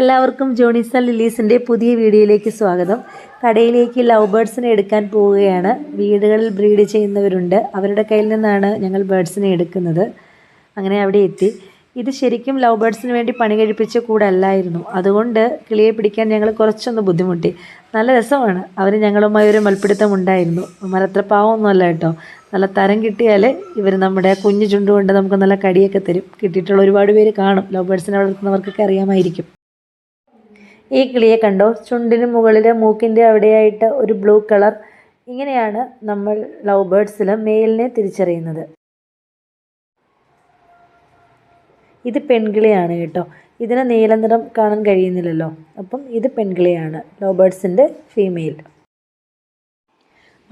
എല്ലാവർക്കും ജോണിസൺ ലിലീസിന്റെ പുതിയ വീഡിയോയിലേക്ക് സ്വാഗതം. കടയിലേക്ക് ലവ് ബേഡ്സിനെ എടുക്കാൻ പോവുകയാണ്. വീടുകളിൽ ബ്രീഡ് ചെയ്യുന്നവരുണ്ട്. അവരുടെ കയ്യിൽ നിന്നാണ് ഞങ്ങൾ ബേഡ്സിനെ എടുക്കുന്നത്. അങ്ങനെ അവിടെ എത്തി. ഇത് ശരിക്കും ലവ് ബേഡ്സിന് വേണ്ടി പണി കഴിപ്പിച്ച കൂടല്ലായിരുന്നു. അതുകൊണ്ട് കിളിയെ പിടിക്കാൻ ഞങ്ങൾ കുറച്ചൊന്ന് ബുദ്ധിമുട്ടി. നല്ല രസമാണ്. അവർ ഞങ്ങളുമായി ഒരു മൽപ്പിടുത്തം ഉണ്ടായിരുന്നു. മരത്ര പാവമൊന്നുമല്ല കേട്ടോ. നല്ല തരം കിട്ടിയാൽ ഇവർ നമ്മുടെ കുഞ്ഞു ചുണ്ടുകൊണ്ട് നമുക്ക് നല്ല കടിയൊക്കെ തരും. കിട്ടിയിട്ടുള്ള ഒരുപാട് പേര് കാണും. ലവ് ബേഡ്സിനെ വളർത്തുന്നവർക്കൊക്കെ അറിയാമായിരിക്കും. ഈ കിളിയെ കണ്ടോ? ചുണ്ടിന് മുകളിൽ മൂക്കിന്റെ അവിടെയായിട്ട് ഒരു ബ്ലൂ കളർ. ഇങ്ങനെയാണ് നമ്മൾ ലവ് ബേഡ്സിൽ മെയിലിനെ തിരിച്ചറിയുന്നത്. ഇത് പെൺകിളിയാണ് കേട്ടോ. ഇതിന് നീല നിറം കാണാൻ കഴിയുന്നില്ലല്ലോ. അപ്പം ഇത് പെൺകിളിയാണ്. Love ബേഡ്സിന്റെ female.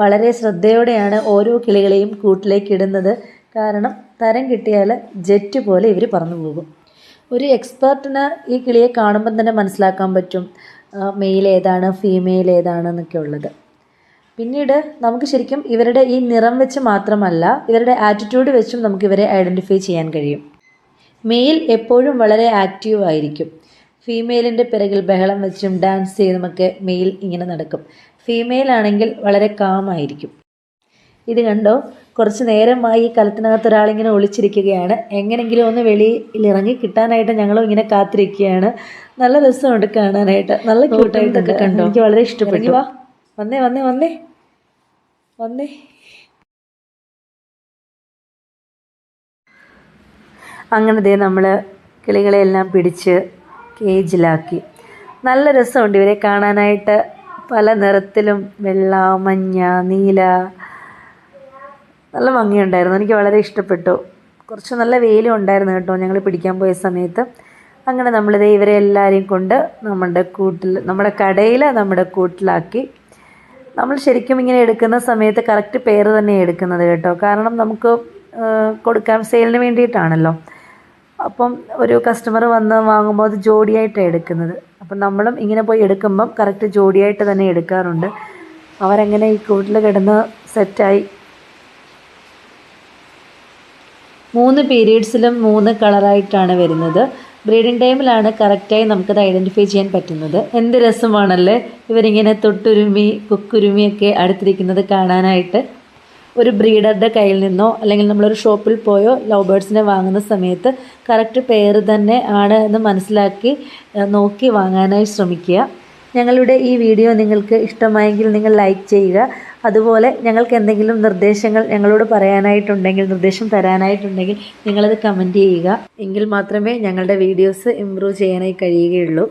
വളരെ ശ്രദ്ധയോടെയാണ് ഓരോ കിളികളെയും കൂട്ടിലേക്ക് ഇടുന്നത്. കാരണം തരം കിട്ടിയാൽ ജെറ്റ് പോലെ ഇവർ പറന്നു പോകും. ഒരു എക്സ്പേർട്ടിന് ഈ കിളിയെ കാണുമ്പം തന്നെ മനസ്സിലാക്കാൻ പറ്റും മെയിൽ ഏതാണ് ഫീമെയിൽ ഏതാണ് എന്നൊക്കെ ഉള്ളത്. പിന്നീട് നമുക്ക് ശരിക്കും ഇവരുടെ ഈ നിറം വെച്ച് മാത്രമല്ല ഇവരുടെ ആറ്റിറ്റ്യൂഡ് വെച്ചും നമുക്ക് ഇവരെ ഐഡന്റിഫൈ ചെയ്യാൻ കഴിയും. മെയിൽ എപ്പോഴും വളരെ ആക്റ്റീവ് ആയിരിക്കും. ഫീമെയിലിന്റെ പിറകിൽ ബഹളം വെച്ചും ഡാൻസ് ചെയ്തുമൊക്കെ മെയിൽ ഇങ്ങനെ നടക്കും. ഫീമെയിൽ ആണെങ്കിൽ വളരെ കാമായിരിക്കും ഇത് കണ്ടോ? കുറച്ച് നേരമായി കലത്തിനകത്ത് ഒരാളിങ്ങനെ ഒളിച്ചിരിക്കുകയാണ്. എങ്ങനെങ്കിലും ഒന്ന് വെളിയിൽ ഇറങ്ങി കിട്ടാനായിട്ട് ഞങ്ങളും ഇങ്ങനെ കാത്തിരിക്കുകയാണ്. നല്ല രസമുണ്ട് കാണാനായിട്ട്. നല്ല ക്യൂട്ടായിട്ടൊക്കെ കണ്ടു? എനിക്ക് വളരെ ഇഷ്ടപ്പെട്ടു. വാ. വന്നേ വന്നേ വന്നേ. വന്നേ. അങ്ങനെ ദേ നമ്മൾ കിളികളെയെല്ലാം പിടിച്ച് കേജിലാക്കി. നല്ല രസമുണ്ട് ഇവരെ കാണാനായിട്ട്. പല നിറത്തിലും വെള്ള മഞ്ഞ നീല നല്ല ഭംഗിയുണ്ടായിരുന്നു. എനിക്ക് വളരെ ഇഷ്ടപ്പെട്ടു. കുറച്ച് നല്ല വെയിലും ഉണ്ടായിരുന്നു കേട്ടോ ഞങ്ങൾ പിടിക്കാൻ പോയ സമയത്ത്. അങ്ങനെ നമ്മളിത് ഇവരെ എല്ലാവരെയും കൊണ്ട് നമ്മുടെ കൂട്ടിൽ നമ്മുടെ കടയിൽ നമ്മുടെ കൂട്ടിലാക്കി. നമ്മൾ ശരിക്കും ഇങ്ങനെ എടുക്കുന്ന സമയത്ത് കറക്റ്റ് പേര് തന്നെ എടുക്കുന്നത് കേട്ടോ. കാരണം നമുക്ക് കൊടുക്കാൻ സെയിലിന് വേണ്ടിയിട്ടാണല്ലോ. അപ്പം ഒരു കസ്റ്റമർ വന്ന് വാങ്ങുമ്പോൾ അത് ജോഡിയായിട്ടാണ് എടുക്കുന്നത്. അപ്പം നമ്മളും ഇങ്ങനെ പോയി എടുക്കുമ്പം കറക്റ്റ് ജോഡിയായിട്ട് തന്നെ എടുക്കാറുണ്ട്. അവരങ്ങനെ ഈ കൂട്ടിൽ കിടന്ന് സെറ്റായി മൂന്ന് പീരീഡ്സിലും മൂന്ന് കളറായിട്ടാണ് വരുന്നത്. ബ്രീഡിങ് ടൈമിലാണ് കറക്റ്റായി നമുക്കത് ഐഡന്റിഫൈ ചെയ്യാൻ പറ്റുന്നത്. എന്ത് രസമാണല്ലേ ഇവരിങ്ങനെ തൊട്ടുരുമി കുക്കുരുമിയൊക്കെ അടുത്തിരിക്കുന്നത് കാണാനായിട്ട്. ഒരു ബ്രീഡറുടെ കയ്യിൽ നിന്നോ അല്ലെങ്കിൽ നമ്മളൊരു ഷോപ്പിൽ പോയോ ലവ് ബേഡ്സിനെ വാങ്ങുന്ന സമയത്ത് കറക്റ്റ് പേര് തന്നെ ആണ് എന്ന് മനസ്സിലാക്കി നോക്കി വാങ്ങാനായി ശ്രമിക്കുക. ഞങ്ങളുടെ ഈ വീഡിയോ നിങ്ങൾക്ക് ഇഷ്ടമായെങ്കിൽ നിങ്ങൾ ലൈക്ക് ചെയ്യുക. അതുപോലെ ഞങ്ങൾക്ക് എന്തെങ്കിലും നിർദ്ദേശങ്ങൾ ഞങ്ങളോട് പറയാനായിട്ടുണ്ടെങ്കിൽ നിർദ്ദേശം തരാനായിട്ടുണ്ടെങ്കിൽ നിങ്ങളത് കമന്റ് ചെയ്യുക. എങ്കിൽ മാത്രമേ ഞങ്ങളുടെ വീഡിയോസ് ഇമ്പ്രൂവ് ചെയ്യാനായി കഴിയുകയുള്ളൂ.